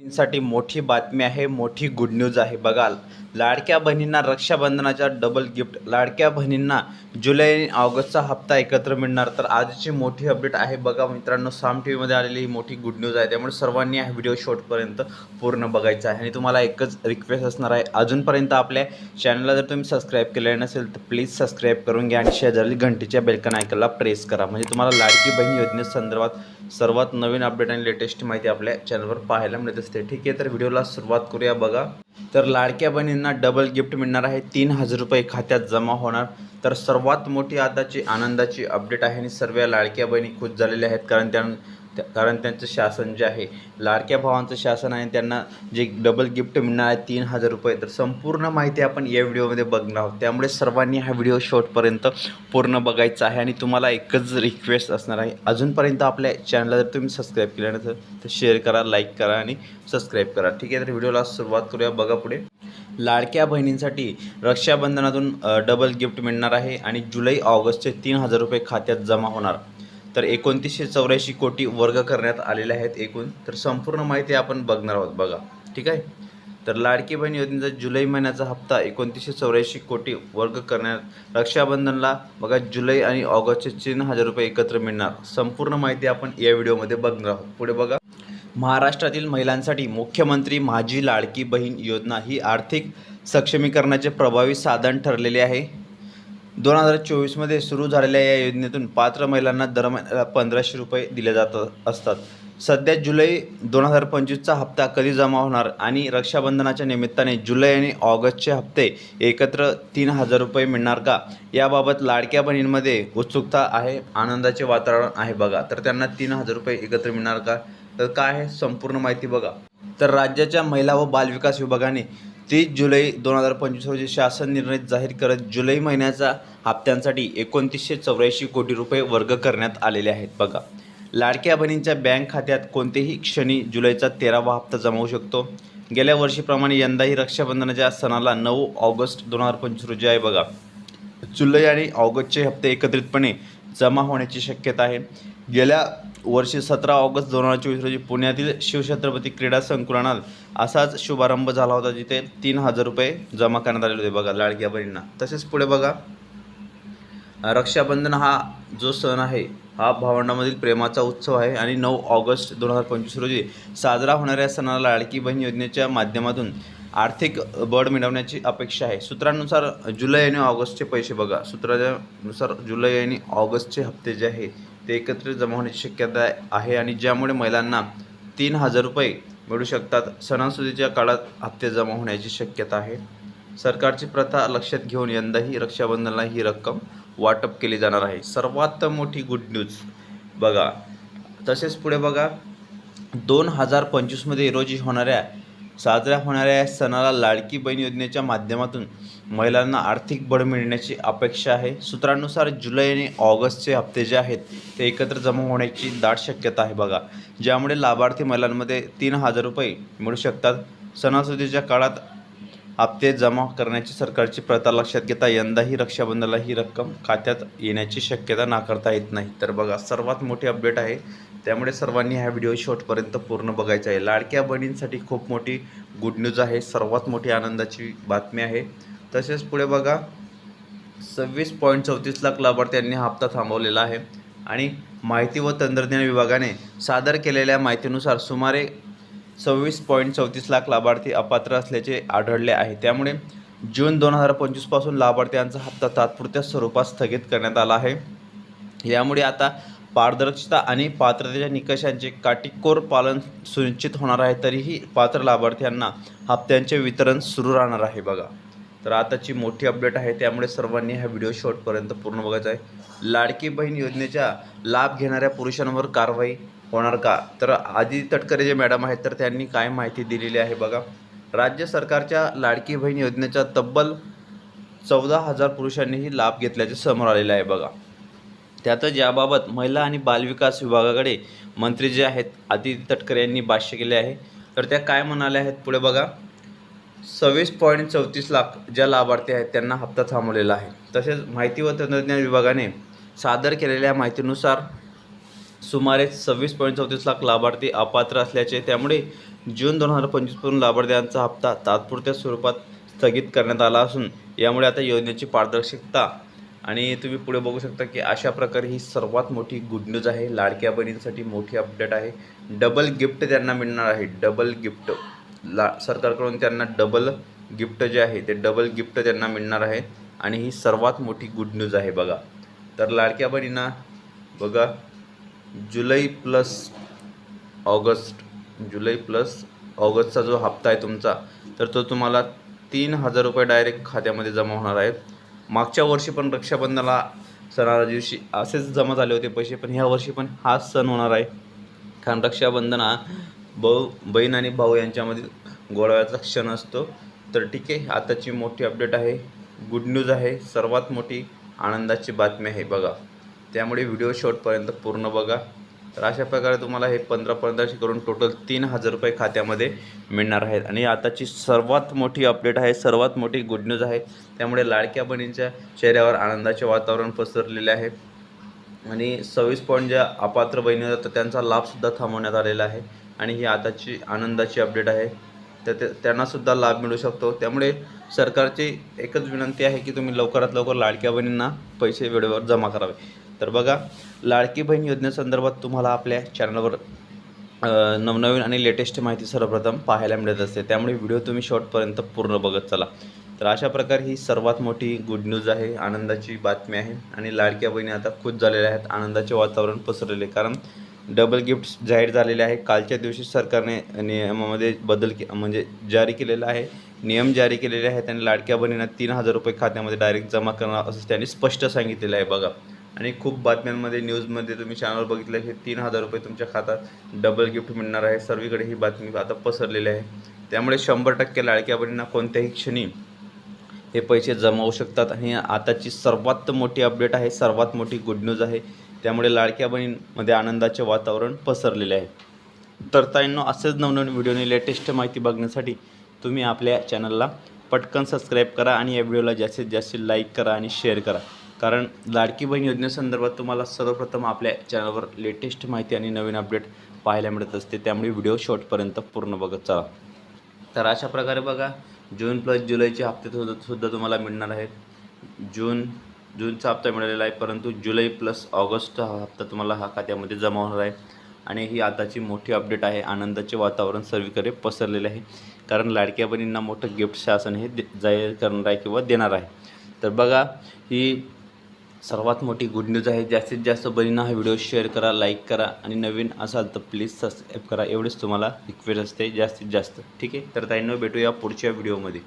साठी मोठी बातमी आहे मोठी गुड न्यूज आहे. बघाल. लाडक्या बहिणींना रक्षाबंधनाच्या डबल गिफ्ट लाडक्या बहिणींना जुलै आणि ऑगस्टचा हप्ता एकत्र मिळणार. तर आजची मोठी अपडेट आहे बघा मित्रांनो साम टी व्हीमध्ये आलेली ही मोठी गुड न्यूज आहे. त्यामुळे सर्वांनी हा व्हिडिओ शॉर्टपर्यंत पूर्ण बघायचा आहे. आणि तुम्हाला एकच रिक्वेस्ट असणार आहे. अजूनपर्यंत आपल्या चॅनलला जर तुम्ही सबस्क्राईब केलेलं नसेल तर प्लीज सबस्क्राईब करून घ्या. आणि शेजारी घंटीच्या बेलकन आयकनला प्रेस करा. म्हणजे तुम्हाला लाडकी बहीण योजनेसंदर्भात सर्वात नवीन अपडेट आणि लेटेस्ट माहिती आपल्या चॅनलवर पाहायला मिळत असते. ठीक आहे तर व्हिडिओला सुरुवात करूया बघा. तर लाडक्या बहिणींना डबल गिफ्ट मिळणार आहे. तीन हजार रुपये खात्यात जमा होणार. तर सर्वात मोठी आताची आनंदाची अपडेट आहे आणि सर्व लाडक्या बहिणी खुश झालेल्या आहेत. कारण त्या त्या- कारण त्यांचं शासन जे आहे लाडक्या भावांचं शासन आहे त्यांना जे डबल गिफ्ट मिळणार आहे तीन हजार रुपये. तर संपूर्ण माहिती आपण या व्हिडिओमध्ये बघणार आहोत. त्यामुळे सर्वांनी हा व्हिडिओ शॉर्टपर्यंत पूर्ण बघायचा आहे. आणि तुम्हाला एकच रिक्वेस्ट असणार आहे. अजूनपर्यंत आपल्या चॅनलला जर तुम्ही सबस्क्राईब केलं नसेल तर शेअर करा लाईक करा आणि सबस्क्राईब करा. ठीक आहे तर व्हिडिओला सुरुवात करूया. बघा पुढे. लाडक्या बहिणींसाठी रक्षाबंधनातून डबल गिफ्ट मिळणार आहे. आणि जुलै ऑगस्टचे तीन हजार रुपये खात्यात जमा होणार. तर एकोणतीसशे चौऱ्याऐंशी कोटी वर्ग करण्यात आलेले आहेत एकूण. तर संपूर्ण माहिती आपण बघणार आहोत बघा. ठीक आहे? तर लाडकी बहीण योजनेचा जुलै महिन्याचा हप्ता एकोणतीसशे चौऱ्याऐंशी कोटी वर्ग करण्यात रक्षाबंधनला बघा जुलै आणि ऑगस्टचे तीन हजार रुपये एकत्र मिळणार. संपूर्ण माहिती आपण या व्हिडिओमध्ये बघणार आहोत. पुढे बघा. महाराष्ट्रातील महिलांसाठी मुख्यमंत्री माझी लाडकी बहीण योजना ही आर्थिक सक्षमीकरणाचे प्रभावी साधन ठरलेले आहे. दोन हजार चोवीसमध्ये सुरू झालेल्या या योजनेतून पात्र महिलांना दर महिन्याला पंधराशे रुपये दिले जात असतात. सध्या जुलै दोन हजार पंचवीसचा हप्ता कधी जमा होणार आणि रक्षाबंधनाच्या निमित्ताने जुलै आणि ऑगस्टचे हप्ते एकत्र तीन हजार रुपये मिळणार का? याबाबत लाडक्या बहिणींमध्ये उत्सुकता आहे आनंदाचे वातावरण आहे बघा. तर त्यांना तीन हजार रुपये एकत्र मिळणार का? तर काय आहे? संपूर्ण माहिती बघा. तर राज्याच्या महिला व बालविकास विभागाने तीस जुलै दोन हजार पंचवीस रोजी शासन निर्णय जाहीर करत जुलै महिन्याचा हप्त्यांसाठी एकोणतीसशे चौऱ्याऐंशी कोटी रुपये वर्ग करण्यात आलेले आहेत. बघा लाडक्या बहिणींच्या बँक खात्यात कोणतेही क्षणी जुलैचा तेरावा हप्ता जमा होऊ शकतो. गेल्या वर्षीप्रमाणे यंदाही रक्षाबंधनाच्या सणाला नऊ ऑगस्ट दोन हजार पंचवीस रोजी आहे बघा. जुलै आणि ऑगस्टचे हप्ते एकत्रितपणे जमा होण्याची शक्यता आहे. गेल्या वर्षी सतरा ऑगस्ट दोन हजार चोवीस रोजी पुण्यातील शिवछत्रपती क्रीडा संकुलनात असाच शुभारंभ झाला होता जिथे तीन हजार रुपये जमा करण्यात आले होते. बघा लाडक्या बहिणींना. तसेच पुढे बघा. रक्षाबंधन हा जो सण आहे हा भावंडामधील प्रेमाचा उत्सव आहे आणि नऊ ऑगस्ट दोन हजार पंचवीस रोजी साजरा होणाऱ्या सणाला लाडकी बहीण योजनेच्या माध्यमातून आर्थिक बळ मिळवण्याची अपेक्षा आहे. सूत्रांनुसार जुलै आणि ऑगस्टचे पैसे बघा. सूत्रानुसार जुलै आणि ऑगस्टचे हप्ते जे आहे ते एकत्रित जमा होण्याची शक्यता आहे आणि ज्यामुळे महिलांना तीन हजार रुपये मिळू शकतात. सणासुदीच्या काळात हप्ते जमा होण्याची शक्यता आहे. सरकारची प्रथा लक्षात घेऊन यंदाही रक्षाबंधनाला ही रक्कम वाटप केली जाणार आहे. सर्वात मोठी गुड न्यूज बघा तसेच पुढे बघा दोन हजार पंचवीसमध्ये रोजी होणाऱ्या साजऱ्या होणाऱ्या या सणाला लाडकी बहीण योजनेच्या माध्यमातून महिलांना आर्थिक बळ मिळण्याची अपेक्षा आहे. सूत्रांनुसार जुलै आणि ऑगस्टचे हप्ते जे आहेत ते एकत्र जमा होण्याची दाट शक्यता आहे बघा. ज्यामुळे लाभार्थी महिलांमध्ये तीन हजार रुपये मिळू शकतात. सणासुदीच्या काळात हप्ते जमा करण्याची सरकारची प्रथा लक्षात घेता यंदाही रक्षाबंधनाला ही रक्कम खात्यात येण्याची शक्यता नाकारता येत नाही. तर बघा सर्वात मोठी अपडेट आहे त्यामुळे सर्वांनी हा व्हिडिओ शेवटपर्यंत पूर्ण बघायचा आहे. लाडक्या बहिणींसाठी खूप मोठी गुड न्यूज आहे. सर्वात मोठी आनंदाची बातमी आहे. तसेच पुढे बघा सव्वीस पॉईंट चौतीस लाख लाभार्थ्यांनी हा हप्ता थांबवलेला आहे. आणि माहिती व तंत्रज्ञान विभागाने सादर केलेल्या माहितीनुसार सुमारे सव्वीस पॉईंट चौतीस लाख लाभार्थी अपात्र असल्याचे आढळले आहे. त्यामुळे जून दोन हजार पंचवीसपासून लाभार्थ्यांचा हप्ता तात्पुरत्या स्वरूपात स्थगित करण्यात आला आहे. यामुळे आता पारदर्शकता आणि पात्रतेच्या निकषांचे काटेकोर पालन सुनिश्चित होणार आहे तरीही पात्र लाभार्थ्यांना हप्त्यांचे वितरण सुरू राहणार आहे बघा. तर आताची मोठी अपडेट आहे त्यामुळे सर्वांनी हा व्हिडिओ शॉर्टपर्यंत पूर्ण बघायचा आहे. लाडकी बहीण योजनेचा लाभ घेणाऱ्या पुरुषांवर कारवाई होणार का? तर आधी तटकरे जे मॅडम आहेत तर त्यांनी काय माहिती दिलेली आहे बघा. राज्य सरकारच्या लाडकी बहीण योजनेचा तब्बल चौदा हजार पुरुषांनीही लाभ घेतल्याचे समोर आलेलं आहे बघा. त्यातच याबाबत महिला आणि बालविकास विभागाकडे मंत्री जे आहेत आदिती तटकरे यांनी भाष्य केले आहे. तर त्या काय म्हणाल्या आहेत पुढे बघा. सव्वीस पॉईंट चौतीस लाख ज्या लाभार्थी आहेत त्यांना हप्ता थांबवलेला आहे. तसेच माहिती व तंत्रज्ञान विभागाने सादर केलेल्या माहितीनुसार सुमारे सव्वीस पॉईंट चौतीस लाख लाभार्थी अपात्र असल्याचे त्यामुळे जून दोन हजार पंचवीसपासून लाभार्थ्यांचा हप्ता तात्पुरत्या स्वरूपात स्थगित करण्यात आला असून यामुळे आता योजनेची पारदर्शकता आणि तुम्ही पुढे बघू शकता की अशा प्रकारे ही सर्वात मोठी गुड न्यूज आहे. लाडक्या बहिणींसाठी मोठी अपडेट आहे. डबल गिफ्ट त्यांना मिळणार आहे. डबल गिफ्ट ला सरकारकडून त्यांना डबल गिफ्ट जे आहे ते डबल गिफ्ट त्यांना मिळणार आहे. आणि ही सर्वात मोठी गुड न्यूज आहे बघा. तर लाडक्या बहिणींना बघा जुलै प्लस ऑगस्ट जुलै प्लस ऑगस्टचा जो हप्ता आहे तुमचा तर तो तुम्हाला तीन हजार रुपये डायरेक्ट खात्यामध्ये जमा होणार आहेत मागच्या वर्षी पण रक्षाबंधनाला सणाऱ्या दिवशी असेच जमा झाले होते पैसे पण ह्या वर्षी पण हाच सण होणार आहे. कारण रक्षाबंधन हा भाऊ बहीण आणि भाऊ यांच्यामध्ये गोडव्याचा क्षण असतो. तर ठीक आहे आताची मोठी अपडेट आहे. गुड न्यूज आहे. सर्वात मोठी आनंदाची बातमी आहे बघा. त्यामुळे व्हिडिओ शॉर्टपर्यंत पूर्ण बघा. तर अशा प्रकारे तुम्हाला हे पंधरा पंधराशे करून टोटल तीन हजार रुपये खात्यामध्ये मिळणार आहेत. आणि आताची सर्वात मोठी अपडेट आहे सर्वात मोठी गुड न्यूज आहे. त्यामुळे लाडक्या बहिणींच्या चेहऱ्यावर आनंदाचे वातावरण पसरलेले आहे. आणि सव्वीस पॉईंट ज्या अपात्र बहिणी होत्या तर त्यांचा लाभसुद्धा थांबवण्यात आलेला आहे. आणि ही आताची आनंदाची अपडेट आहे. तर ते त्यांनासुद्धा लाभ मिळू शकतो. त्यामुळे सरकारची एकच विनंती आहे की तुम्ही लवकरात लवकर लाडक्या बहिणींना पैसे वेळेवर जमा करावे. तर बघा लाडकी बहीण योजनेसंदर्भात तुम्हाला आपल्या चॅनलवर नवनवीन आणि लेटेस्ट माहिती सर्वप्रथम पाहायला मिळत असते. त्यामुळे व्हिडिओ तुम्ही शॉर्टपर्यंत पूर्ण बघत चला. तर अशा प्रकारे ही सर्वात मोठी गुड न्यूज आहे आनंदाची बातमी आहे. आणि लाडक्या बहिणी आता खुश झालेल्या आहेत आनंदाचे वातावरण पसरलेले कारण डबल गिफ्ट जाहीर झालेले आहे. कालच्या दिवशी सरकारने नियमामध्ये बदल के म्हणजे जारी केलेला आहे. नियम जारी केलेले आहेत आणि लाडक्या बहिणींना तीन हजार रुपये खात्यामध्ये डायरेक्ट जमा करणार असं त्यांनी स्पष्ट सांगितलेलं आहे. बघा आणि खूप बातम्यांमध्ये न्यूजमध्ये तुम्ही चॅनल बघितलं की तीन हजार रुपये तुमच्या खात्यात डबल गिफ्ट मिळणार आहे. सर्वीकडे ही बातमी आता पसरलेली आहे. त्यामुळे शंभर टक्के लाडक्या बहिणींना कोणत्याही क्षणी हे पैसे जमावू शकतात. आणि आताची सर्वात मोठी अपडेट आहे सर्वात मोठी गुड न्यूज आहे. त्यामुळे लाडक्या बहिणींमध्ये आनंदाचे वातावरण पसरलेले आहे. तर ताईंनो असेच नवनवीन व्हिडिओने लेटेस्ट माहिती बघण्यासाठी तुम्ही आपल्या चॅनलला पटकन सबस्क्राईब करा आणि या व्हिडिओला जास्तीत जास्त लाईक करा आणि शेअर करा. कारण लाडकी बहीण योजनेसंदर्भात तुम्हाला सर्वप्रथम आपल्या चॅनलवर लेटेस्ट माहिती आणि नवीन अपडेट पाहायला मिळत असते त्यामुळे व्हिडिओ शॉर्टपर्यंत पूर्ण बघत चला. तर अशा प्रकारे बघा जून प्लस जुलैचे हप्ते सुद्धा सुद्धा तुम्हाला मिळणार आहेत. जून जूनचा हप्ता मिळालेला आहे परंतु जुलै प्लस ऑगस्ट हा हप्ता तुम्हाला हा खात्यामध्ये जमा होणार आहे. आणि ही आताची मोठी अपडेट आहे आनंदाचे वातावरण सर्वीकडे पसरलेले आहे. कारण लाडक्या बहिणींना मोठं गिफ्ट शासन हे दे जाहीर करणार आहे किंवा देणार आहे. तर बघा ही सर्वात मोठी गुड न्यूज आहे जास्तीत जास्त बहिणींना हा व्हिडिओ शेअर करा लाईक करा आणि नवीन असाल तर प्लीज सबस्क्राईब करा. एवढेच तुम्हाला रिक्वेस्ट असते जास्तीत जास्त. ठीक आहे? तर ताईंनो भेटूया पुढच्या व्हिडिओमध्ये